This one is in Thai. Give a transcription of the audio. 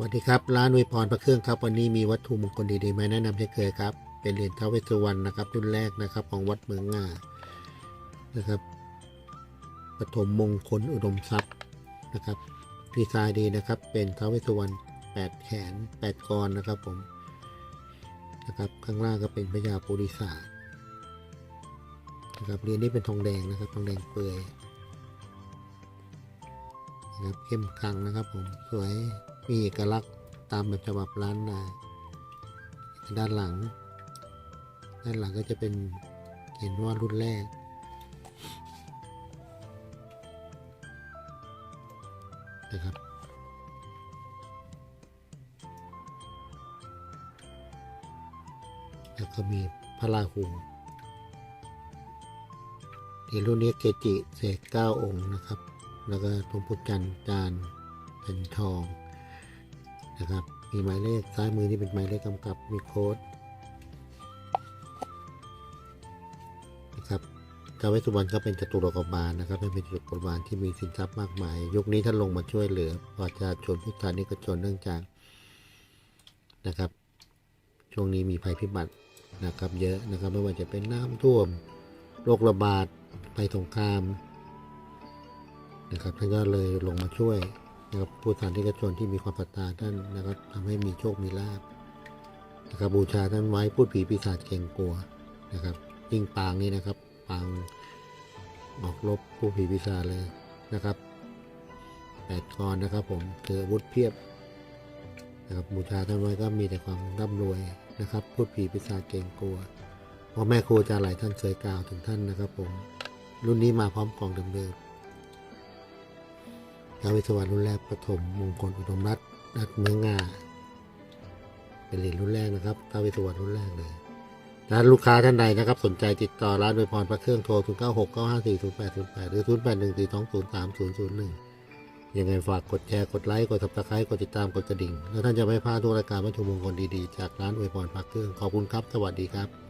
วัสดีครับ ร้านอวยพรพระเครื่องครับ วันนี้มีวัตถุมงคลดีๆมาแนะนำเช่นเคยครับ เป็นเหรียญท้าวเวสสุวรรณนะครับรุ่นแรกนะครับของวัดเมืองงานะครับปฐมมงคลอุดมทรัพย์นะครับดีไซน์ดีนะครับ เป็นท้าวเวสสุวรรณแปดแขนแปดกรนะครับผมนะครับข้างล่างก็เป็นพญาโพธิสัตว์นะครับเหรียญนี้เป็นทองแดงนะครับทองแดงเปลือยนะครับเข้มขลังนะครับผมสวย มีเอกลักษณ์ตามแบบฉบับล้านนาด้านหลัง ด้านหลังก็จะเป็นเห็นว่ารุ่นแรก นะครับแล้วก็มีพระราหูในรุ่นนี้เกจิเศษเก้าองค์นะครับ แล้วก็หลวงปู่จันทร์จานเป็นทอง นะครับ มีหมายเลขซ้ายมือนี่เป็นหมายเลขกำกับมีโค้ดนะครับท้าวเวสสุวรรณก็เป็นจตุรกบาลนะครับเป็นจตุรกบาลที่มีสินทรัพย์มากมาย ยุคนี้ท่านลงมาช่วยเหลือประชาชนพุทธานิกชนเนื่องจากนะครับ ช่วงนี้มีภัยพิบัตินะครับ เยอะนะครับไม่ว่าจะเป็นน้ำท่วมโรคระบาดภัยสงครามนะครับท่านก็เลยลงมาช่วย นะครับผู้สานิกชนที่มีความศรัทธาท่านนะครับทำให้มีโชคมีลาบนะครับบูชาท่านไว้พูดผีปีศาจเก่งกลัวนะครับยิ่งปางนี่นะครับปางออกรบผู้ผีปีศาจเลยนะครับแปดกรนะครับผมถืออาวุธเพียบนะครับบูชาท่านไว้ก็มีแต่ความร่ำรวยนะครับพูดผีปีศาจเก่งกลัวเพราะแม่ครูอาจารย์หลายท่านเคยกล่าวถึงท่านนะครับผมรุ่นนี้มาพร้อมกล่องเดิมๆ ท้าวเวสสุวรรณรุ่นแรกปฐมมงคลอุดมรัตน์รัตเมืองงาเป็นเหรียญรุ่นแรกนะครับท้าวเวสสุวรรณรุ่นแรกเลยถ้าลูกค้าท่านใดนะครับ สนใจติดต่อร้านโดยพรพระเครื่องโทร 0 9 6 9 5 4 0 8 0 8 หรือ 0 8 1 4 2 0 3 0 0 1 ยังไงฝากกดแชร์ กดไลค์ กดซับสไครต์กดติดตาม กดกระดิ่ง แล้วท่านจะไม่พลาดทุกรายการวัตถุมงคลดีๆ จากร้านอวยพรพระเครื่อง ขอบคุณครับ สวัสดีครับ